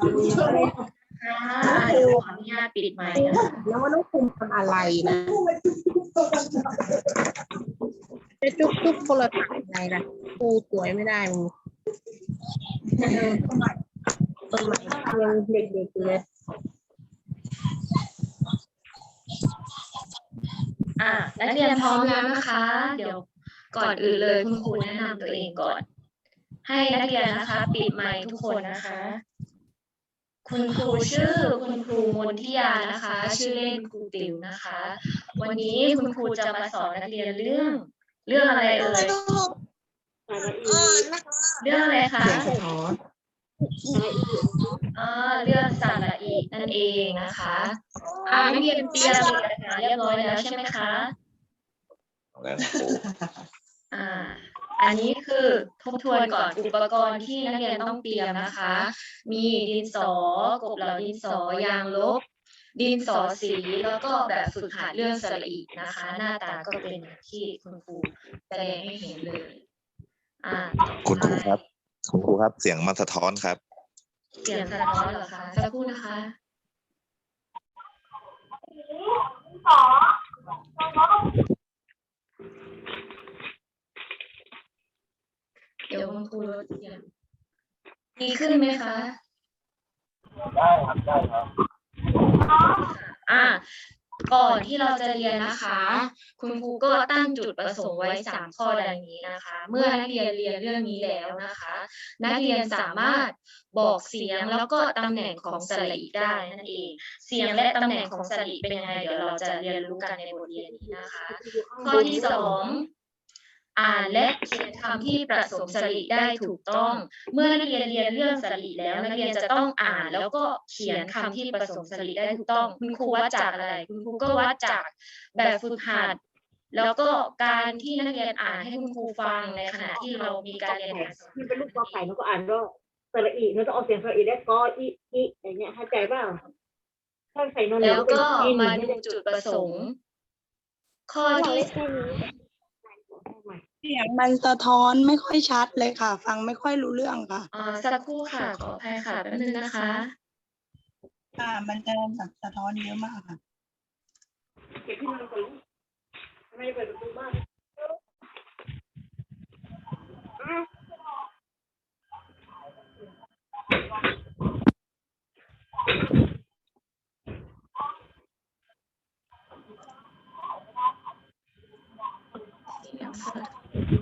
ค่ะเดี๋ยวขออนุญาตปิดไมค์นะคะแล้วว่าน้องคุมทำอะไรนะไปจุ๊บจุ๊บโทรศัพท์ไงนะกูสวยไม่ได้มึงเออสมัยยังเด็กๆอยู่เลยอะนักเรียนพร้อมแล้วนะคะ เดี๋ยวก่อนอื่นเลยคุณครูแนะนำตัวเองก่อน ให้นักเรียนนะคะ ปิดไมค์ทุกคนนะคะ คุณครูชื่อคุณครูมนทิยานะคะ ชื่อเล่นครูติ๋วนะคะ วันนี้คุณครูจะมาสอนนักเรียนเรื่อง เรื่องอะไรเอ่ยเรื่องอะไรคะเสียงสะท้อนอ่าเรื่องสระอีนั่นเองนะคะอ่านักเรียนเตรียมเอกสารเรียบร้อยแล้วใช่ไหมคะแล้วครูอ่า อันนี้คือทบทวนก่อนอุปกรณ์ที่นักเรียนต้องเตรียมนะคะ มีดินสอกบเหลาดินสอยางลบ ดินสอสีแล้วก็แบบฝึกหัดเรื่องสระอีนะคะ หน้าตาก็เป็นอย่างที่คุณครูแสดงให้เห็นเลยอ่าคุณครูครับ คุณครูครับเสียงมันสะท้อนครับ เสียงสะท้อนเหรอคะสักครู่นะคะ เดี๋ยวคุณครูลดเสียงดีขึ้นไหมคะ ได้ครับได้ครับอ่า ก่อนที่เราจะเรียนนะคะ คุณครูก็ตั้งจุดประสงค์ไว้สามข้อดังนี้นะคะ เมื่อนักเรียนเรียนเรื่องนี้แล้วนะคะ นักเรียนสามารถบอกเสียงแล้วก็ตำแหน่งของสระอีได้นั่นเอง เสียงและตำแหน่งของสระอีเป็นยังไงเดี๋ยวเราจะเรียนรู้กันในบทเรียนนี้นะคะ ข้อที่สอง อ่านและเขียนคำที่ประสมสระได้ถูกต้อง เมื่อนักเรียนเรียนเรื่องสระแล้วนักเรียนจะต้องอ่านแล้วก็เขียนคำที่ประสมสระได้ถูกต้อง คุณครูวัดจากอะไร คุณครูก็วัดจากแบบฝึกหัดแล้วก็การที่นักเรียนอ่านให้คุณครูฟังในขณะที่เรามีการเรียนแบบสอนมันเป็นลูกกอไก่มันก็อ่านว่าสระอีมันต้องเอาเสียงสระอีได้กออีอีอย่างเงี้ยเข้าใจเปล่าถ้าใส่นอนหนูแล้วก็เป็นอีหมานึ่งดูจุดประสงค์ ข้อที่ เสียงมันสะท้อนไม่ค่อยชัดเลยค่ะ ฟังไม่ค่อยรู้เรื่องค่ะอ่าสักครู่ค่ะ ขออภัยค่ะแป๊บนึงนะคะ ค่ะมันจะแบบสะท้อนเยอะมากค่ะเก็บที่นอนก่อนลูกทำไมเปิดประตูบ้าน อ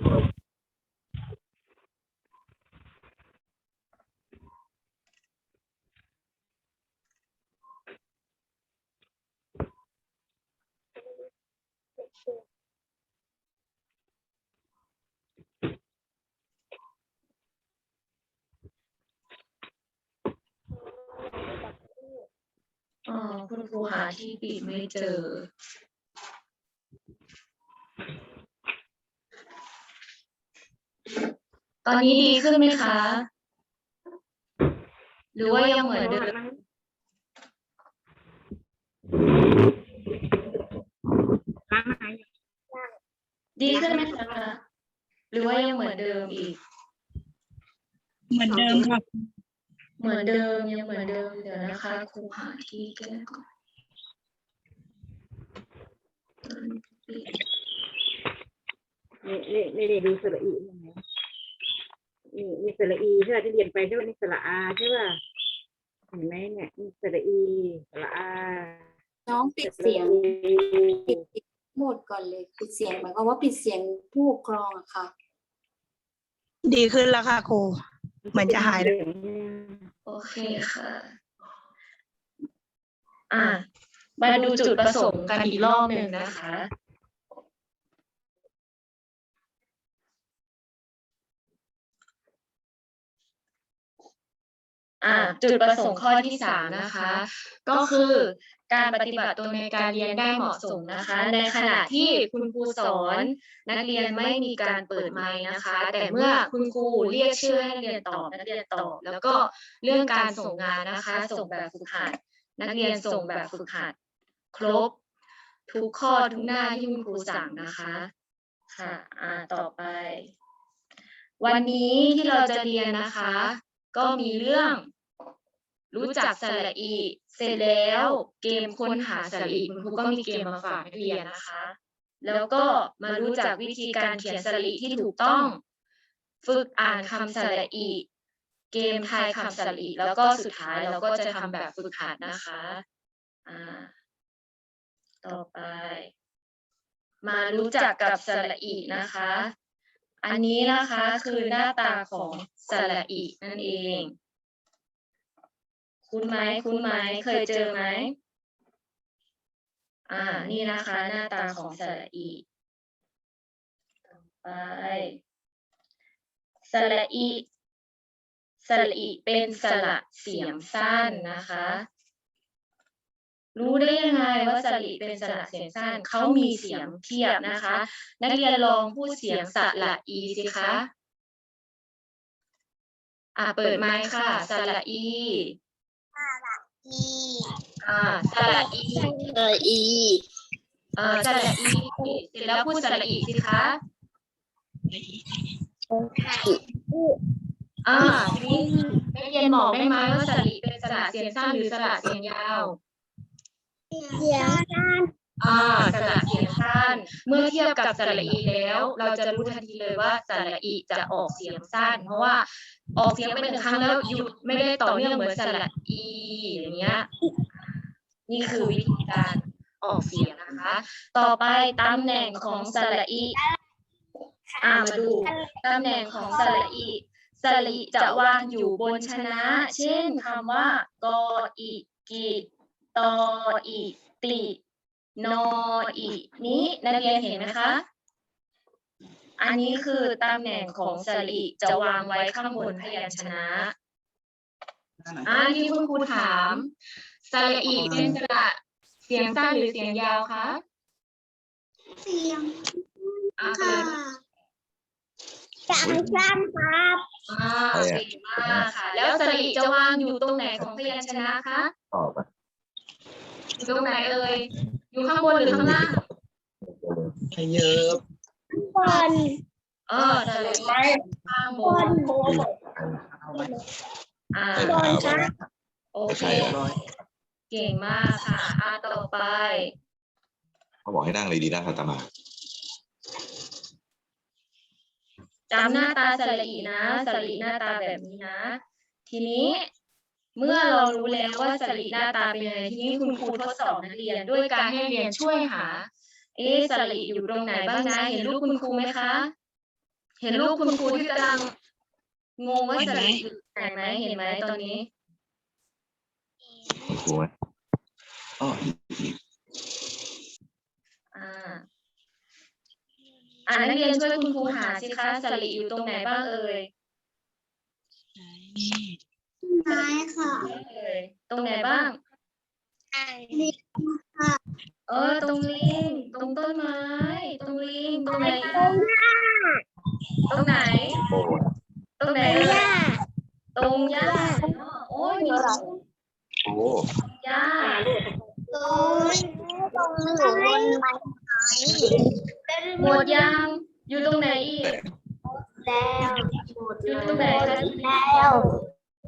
๋อคุณครูหาที่ปิดไม่เจอ อนนี้ดีขึ้นไหมคะ หรือว่ายังเหมือนเดิม ล้างไหนดีขึ้นไหมคะ หรือว่ายังเหมือนเดิมอีก เหมือนเดิมค่ะ เหมือนเดิมยังเหมือนเดิมเดี๋ยวนะคะครูหาที่แก้ก่อนนี่นี่นี่นี่ดูสระอียังไง นี่นี่สระอีใช่ไหมที่เรียนไปใช่ไหมนี่สระอาใช่ป่ะเห็นไหมเนี่ยนี่สระอีสระอาน้องปิดเสียงปิดปิดโหมดก่อนเลยปิดเสียงหมายความว่าปิดเสียงผู้ปกครองอะค่ะ ดีขึ้นแล้วค่ะครูเหมือนจะหายแล้วโอเคค่ะ อะมาดูจุดประสงค์กันอีกรอบหนึ่งนะคะ อ่าจุดประสงค์ข้อที่สามนะคะ ก็คือการปฏิบัติตัวในการเรียนได้เหมาะสมนะคะ ในขณะที่คุณครูสอน นักเรียนไม่มีการเปิดไมค์นะคะ แต่เมื่อคุณครูเรียกชื่อให้นักเรียนตอบนักเรียนตอบ แล้วก็เรื่องการส่งงานนะคะ ส่งแบบฝึกหัดนักเรียนส่งแบบฝึกหัด ครบ ทุกข้อทุกหน้าที่คุณครูสั่งนะคะค่ะอ่าต่อไป วันนี้ที่เราจะเรียนนะคะ ก็มีเรื่อง รู้จักสระอี เสร็จแล้วเกมค้นหาสระอีคุณครูก็มีเกมมาฝากนักเรียนนะคะ แล้วก็มารู้จักวิธีการเขียนสระอีที่ถูกต้อง ฝึกอ่านคำสระอี เกมทายคำสระอีแล้วก็สุดท้ายเราก็จะทำแบบฝึกหัดนะคะอ่าต่อไป มารู้จักกับสระอีนะคะ อันนี้นะคะคือหน้าตาของสระอีนั่นเอง คุ้นไหมคุ้นไหมเคยเจอไหมอ่า นี่นะคะ หน้าตาของสระอีต่อไปสระอีสระอีเป็นสระเสียงสั้นนะคะ รู้ได้ยังไงว่าสระอีเป็นสระเสียงสั้นเขามีเสียงเทียบนะคะ นักเรียนลองพูดเสียงสระอีสิคะอ่าเปิดไมค์ค่ะสระอีอ่าสระอีเอออีเอ่อสระอีเสร็จแล้วพูดสระอีสิคะอ่าทีนี้นักเรียนบอกได้ไหมว่าสระอีเป็นสระเสียงสั้นหรือสระเสียงยาว เสียงอ่าสระเสียงสั้น เมื่อเทียบกับสระอีแล้ว เราจะรู้ทันทีเลยว่าสระอีจะออกเสียงสั้น เพราะว่าออกเสียงไปหนึ่งครั้งแล้วหยุดไม่ได้ต่อเนื่องเหมือนสระอีอย่างเงี้ย นี่คือวิธีการออกเสียงนะคะ ต่อไปตำแหน่งของสระอีอ่ามาดูตำแหน่งของสระอีสระอีจะวางอยู่บนชนะ เช่นคำว่ากออีกิ ตออีตินออีนี้นักเรียนเห็นไหมคะ อันนี้คือตำแหน่งของสระอีจะวางไว้ข้างบนพยัญชนะอ่าที่คุณครูถามสระอีเป็นสระเสียงสั้นหรือเสียงยาวคะเสียงอ่าเปิดจังสั้นครับอ่าเก่งมากค่ะ แล้วสระอีจะวางอยู่ตรงไหนของพยัญชนะคะต อบอะอยู่ตรงไหนเอ่ยอยู่ข้างบนหรือข้างล่างเยอะบนเออสระอีข้างบบนนอ่าใส่เท้าไปโอเคใช่เก่งมากค่ะอ่าต่อไป เขาบอกให้นั่งเลยดีนั่งคัตมาจำหน้าตาสระอีนะสระอีหน้าตาแบบนี้นะ ทีนี้ เมื่อเรารู้แล้วว่าสระอีหน้าตาเป็นยังไงทีนี้คุณครูทดสอบนักเรียน ด้วยการให้เรียนช่วยหา เอ๊ะสระอีอยู่ตรงไหนบ้างนะเห็นรูปคุณครูไหมคะ เห็นรูปคุณครูที่กำลังงงว่าสระอีอยู่ไหนไหมเห็นไหมตอนนี้ ครูไหอ๋ออ่าอ่านักเรียนช่วยคุณครูหาสิคะสระอีอยู่ตรงไหนบ้างเอ่ย ไม้ค่ะเอ่ยตรงไหนบ้างนี่เออ ตรงลิง ตรงต้นไม้ ตรงลิง ตรงไหนตรงหน้าตรงไหน โอ้ตรงไหนหเอ่ยน้าตรงหญ้าเนอะโอ้ยมีตรง โห หญ้า ตรงตรงอยู่บนไม้ หมดยังอยู่ตรงไหนอีก แล้ว อยู่ตรงไหนคะ แล้ว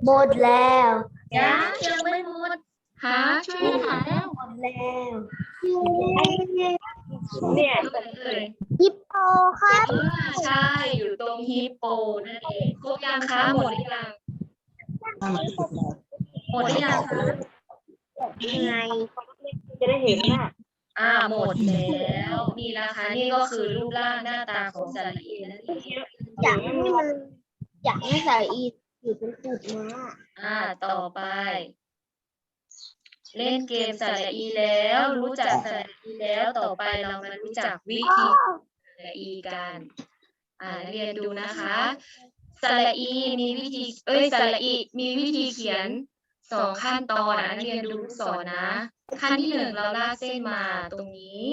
หมดแล้วยังยังไม่หมดหาช่วยกันหาแล้วหมดแล้วเนี่ยตรงไหนเอ่ยฮิปโปครับอ่าใช่อยู่ตรงฮิปโปนั่นเองครบยังคะหมดหรือยังหมดหรือยังคะยังไงจะได้เห็นว่าอ่าหมดแล้วนี่นะคะนี่ก็คือรูปร่างหน้าตาของสระอีนั่นเอง อยากให้มันอยากให้ใส่อี อยู่เป็นจุดนะอ่า ต่อไป เล่นเกมสระอีแล้ว รู้จักสระอีแล้วต่อไปเรามารู้จักวิธีสระอีกัน อ่านักเรียนดูนะคะสระอีมีวิธี เอ้ยสระอีมีวิธีเขียนสองขั้นตอนอะนักเรียนดูลูกศรนะ ขั้นที่หนึ่งเราลากเส้นมาตรงนี้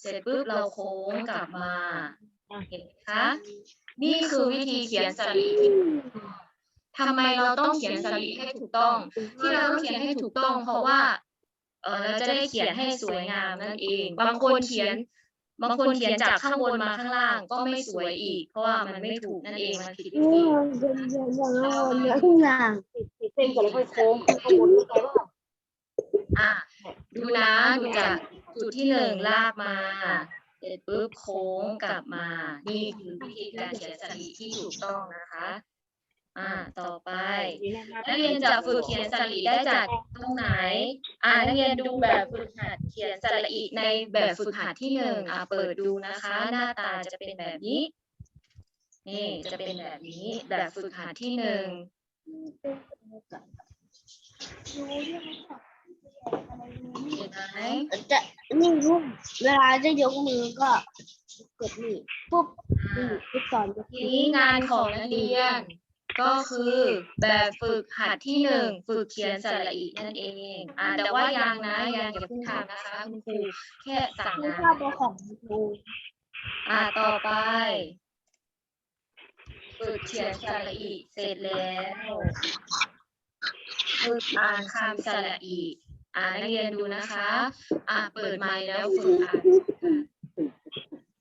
เสร็จปุ๊บเราโค้งกลับมาเห็นไหมคะนี่คือวิธีเขียนสระอี ที่ถูกต้องทำไมเราต้องเขียนสรีให้ถูกต้อง ที่เราต้องเขียนให้ถูกต้อง เพราะว่าเออเราจะได้เขียนให้สวยงามนั่นเอง บางคนเขียน บางคนเขียนจากข้างบนมาข้างล่างก็ไม่สวยอีก เพราะว่ามันไม่ถูกนั่นเองมันผิดวิธีมันเป็นอย่างนั้นอย่างส้นก่อนแล้วค่อยโค้งข้างบนเข้าใจป่ะอะดูนะดูจากจุดที่หนึ่งลากมาเสร็จปุ๊บโค้งกลับมา นี่คือวิธีการเขียนสลีที่ถูกต้องนะคะ อ่า ต่อไปดีนะครับนักเรียนจะฝึกเขียนสลีได้จากตรงไหน อ่า นักเรียนดูแบบฝึกหัดเขียนสลีในแบบฝึกหัดที่หนึ่งอ่า เปิดดูนะคะ หน้าตาจะเป็นแบบนี้ นี่จะเป็นแบบนี้ แบบฝึกหัดที่หนึ่งเห็นไหมจะนี่รูปเวลาจะยกมือก็กดนี่ปุ๊บนี่ปุ๊บสอนจะทีนี้งานของนักเรียน ก็คือแบบฝึกหัดที่หนึ่งฝึกเขียนสระอีนั่นเองอ่าแต่ว่ายังนะยังอย่าเพิ่งทำนะคะคุณครูแค่สั่งงานตัวของครูอ่าต่อไป ฝึกเขียนสระอีเสร็จแล้วฝึกอ่านคำสระอีอ่านักเรียนดูนะคะ อ่าเปิดไมค์แล้วฝึกอ่าน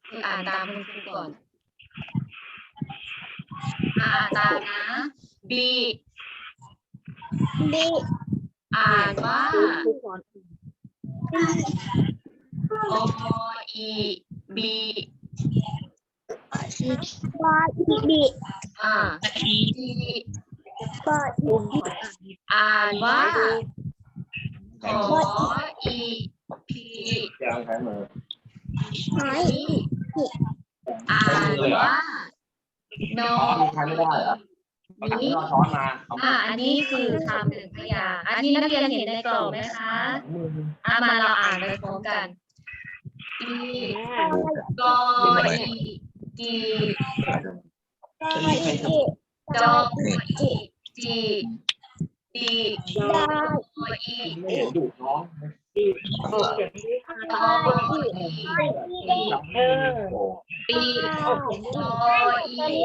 ฝึกอ่านตามคุณครูก่อน อ่านตามนะบีดีอ่านว่าครูสอนโออีบีบออีดีอ่าดีบอครูสอนอ่านว่าขออีพีหายอ่า นว่านอใช้ไม่ได้เหรอเอาถังนี้ที่เราช้อนมาเอาอ่าอันนี้คือคำหนึ่งพยางค์อันนี้นักเรียนเห็นในกล่องไหมคะอ่ามาเราอ่านไปพร้อมกันอีอ่ากออีกีบออีดีจออีจีดีรอโออีไม่เห็นดุน้อง ดีออกเสียงดีออีเออปีออกเสียงดีตออี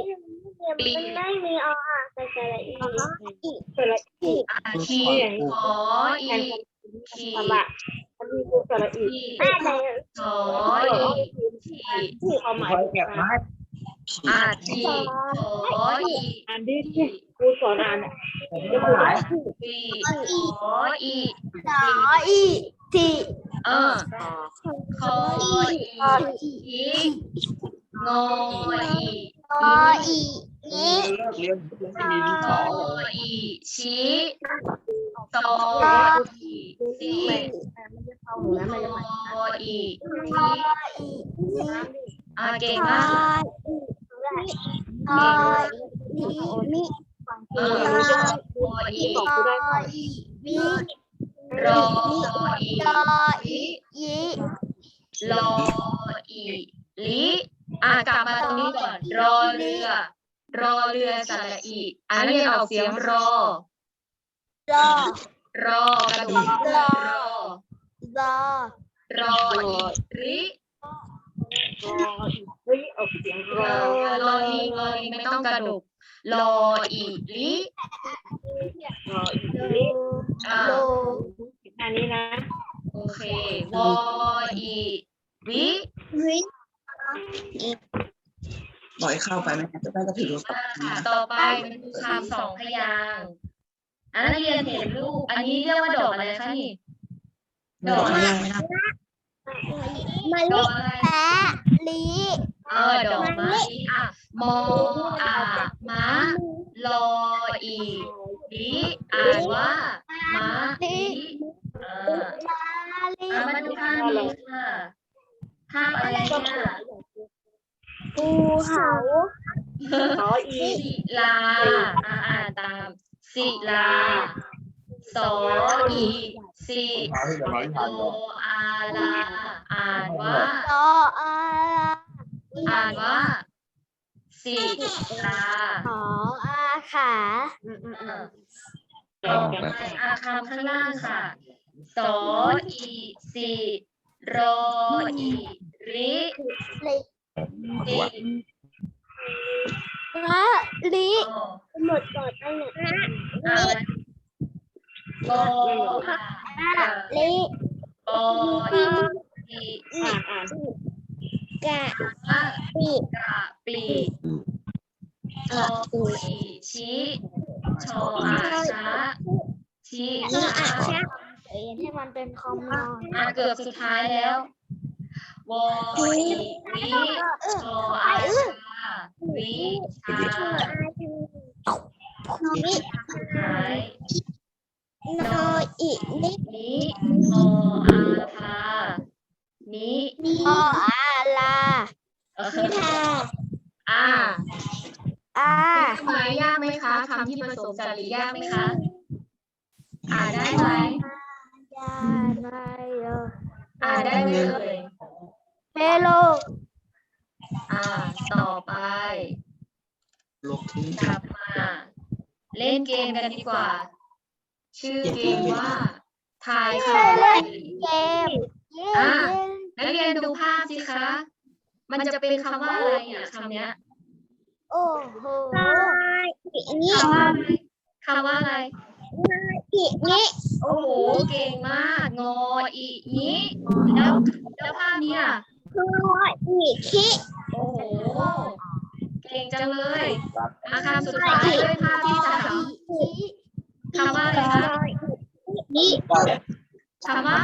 ปีไม่มีออ่างแต่สระอีสระอีอาทีขออีทีสระมันมีครูสระอีทีได้เลยขออีทีความหมายเก็บไม้อาทีขออีอ่านดิครูสอนอ่านอะไม่หลายปีขออีสออีทีเออขออี อีงออีออีนี้เลิกเรียนไม่มีที่ขสออนอีชี้ตออีสี รออีรออีอีรออีลิอะกลับมาตรงนี้ก่อนรอเรือ รอเรือสระอีอะนักเรียนออกเสียงรอ รอรอกระดูกรอรอรออีริรอเฮ้ยออกเสียงรอรออีรออีไม่ต้องกระดูกรออีลิรออีกนิ อันนี้นะ โอเควออีวิวิปล่อยเข้าไปไหมจะได้ก็ถือว่าอ่าค่ะต่อไปเป็นคำสองพยางค์อะนักเรียนเห็นรูป อันนี้เรียกว่าดอกอะไรคะนี่ ดอกอะไรมะดลิอกอะไรแปะลีเออดอกมะลิอะมออามะลออีลิอ่านว่ามะลิเออมาลี อะมาดูภาพนี้ค่ะภาพอะไรเนี่ยภูเขาขออีศิลาอะอ่านตามศิลาสออีสิมาที่จะมาที่โอทานก่อนอาลาอ่านว่าตออาอ่านว่าศิลาขออาขาอืมอืมอือะมต่อไปอาคำข้างล่างค่ะ สอีสิรออีริลิสิละลิโอหมดก่อนไปเนี่ยอะโอลิโออีสิอ่านอ่านกะปิกะปีชออีชิชออาชาชชี้เอออะแค่ เขียนให้มันเป็นคำนองอะเกือบสุดท้ายแล้ววออีวิชออาชาวิชานิท้ายโนอินินิโออาทานิโออาลาเออนิทาอ่าอาทำไมยากไหมคะคำที่ผสมสระยากไหมคะ อ่านได้ไหม ไนโยอ่านได้ไหมเอ่ยเฮโลอ่า ต่อไปกลับมา เล่นเกมกันดีกว่า ชื่อเกมว่าทายคำไทยเกมอะนักเรียนดูภาพสิคะ มันจะเป็นคำว่าอะไรอะคำเนี้ยโอ้โหอินิคำว่าอะไรคำว่าอะไร อินิโอ้โห เก่งมาก งออีนี้แล้วแล้วภาพเนี้ยโออิคิโอ้โห เก่งจังเลยอาคำสุดท้ายด้วยภาพที่สามคำว่าอะไรคะนิคำว่า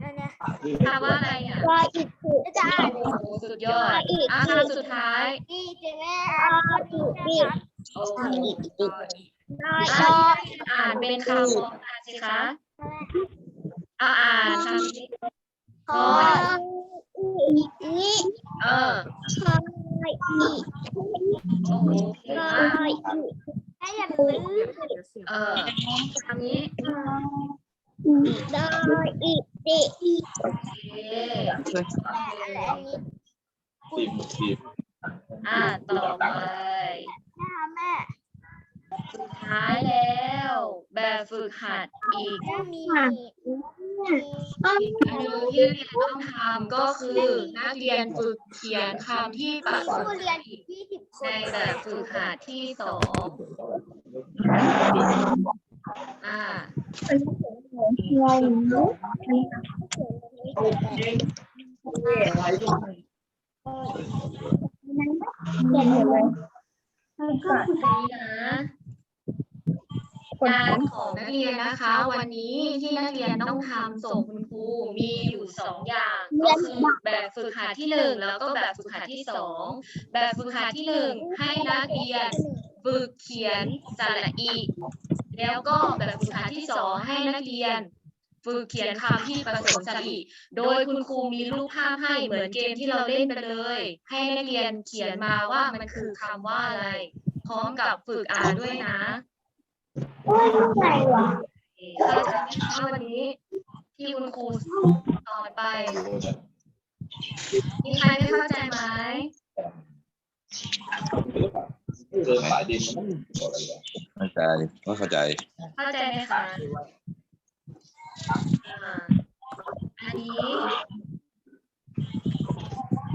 นั่นเนี่ยคำว่าอะไรอะวาอิคุจะอ่านโอ้โหสุดยอดอาคำสุดท้ายนี่จะแม่อาอิบิโอ้โหน้อยอะอ่านเป็นคำพร้อมกันสิคะอ่าอ่านคำนี้คออินิเออคออิโอ้โหเก่งคอมากอิให้อย่าลืมเออคำนี้ดออิติโอเคอะไรอันนี้ทีมทีมอ่าต่อไปนะคะแม่ สุดท้ายแล้ว แบบฝึกหัดอีกแม่มีอีกอันหนึงที่นักเรียนต้องทำก็คือนักเรียนฝึกเขียนคำที่ประสผู้บเรียนยี่สิบคในนแบบฝึกหัดที่สองอ่านี่นะ งานของนักเรียนนะคะ วันนี้ที่นักเรียนต้องทำส่งคุณครูมีอยู่สองอย่างก็คือแบบฝึกหัดที่หนึ่งแล้วก็แบบฝึกหัดที่สองแบบฝึกหัดที่หนึ่งให้นักเรียนฝึกเขียนสระอีแล้วก็แบบฝึกหัดที่สองให้นักเรียนฝึกเขียนคำที่ผสมสระอีโดยคุณครูมีรูปภาพให้เหมือนเกมที่เราเล่นไปเลย ให้นักเรียนเขียนมาว่ามันคือคำว่าอะไร พร้อมกับฝึกอ่านด้วยนะ โอ้ยใส่วะเข้าใจไหมคะวันนี้ ที่คุณครูสอนไป มีใครไม่เข้าใจไหมเดินสายดินเข้าใจว่าเข้าใจ เข้าใจไหมคะอ่าอันนี้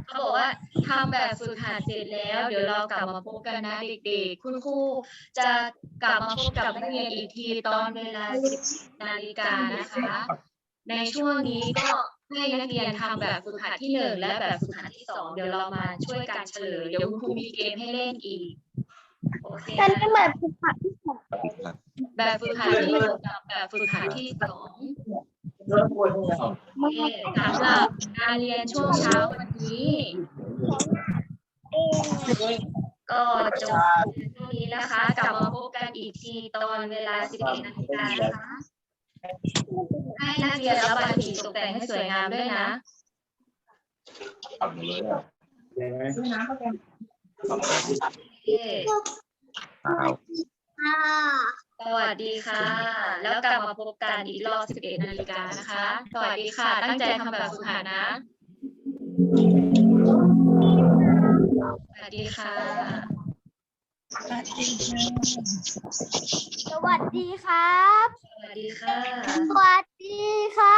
เขาบอกว่า ทำแบบฝึกหัดเสร็จแล้ว เดี๋ยวเรากลับมาพบกันนะเด็กๆ คุณครูจะกลับมาพบกับนักเรียนอีกทีตอนเวลา 10นาฬิกานะคะ ในช่วงนี้ก็ให้นักเรียนทำแบบฝึกหัดที่หนึ่งและแบบฝึกหัดที่สองเดี๋ยวเรามาช่วยกันเฉลยเดี๋ยวคุณครูมีเกมให้เล่นอีกโอเคฉันนะจะเหมือนผู้ผัดแบบฝึกหัดที่หนึ่งกับแบบฝึกหัดที่สองโอเคสำหรับการเรียนช่วงเช้าวันนี้ ก็จบเท่านี้นะคะ กลับมาพบกันอีกทีตอนเวลา 11นาฬิกานะคะ ให้นักเรียนระบายสีตกแต่งให้สวยงามด้วยนะทำเลยอะโอเคสวัสดีค่ะ แล้วกลับมาพบกันอีกรอบ 11นาฬิกานะคะ สวัสดีค่ะ ตั้งใจทำแบบฝึกหัดนะ สวัสดีค่ะ สวัสดีสวัสดีครับ สวัสดีค่ะ สวัสดีค่ะ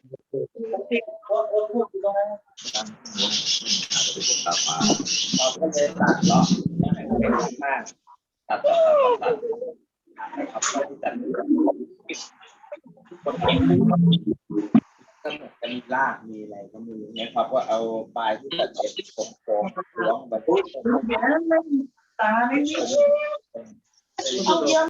นะครับ ว่าเอาปลายที่ตัดเย็บโค้งล้วงแบบนี้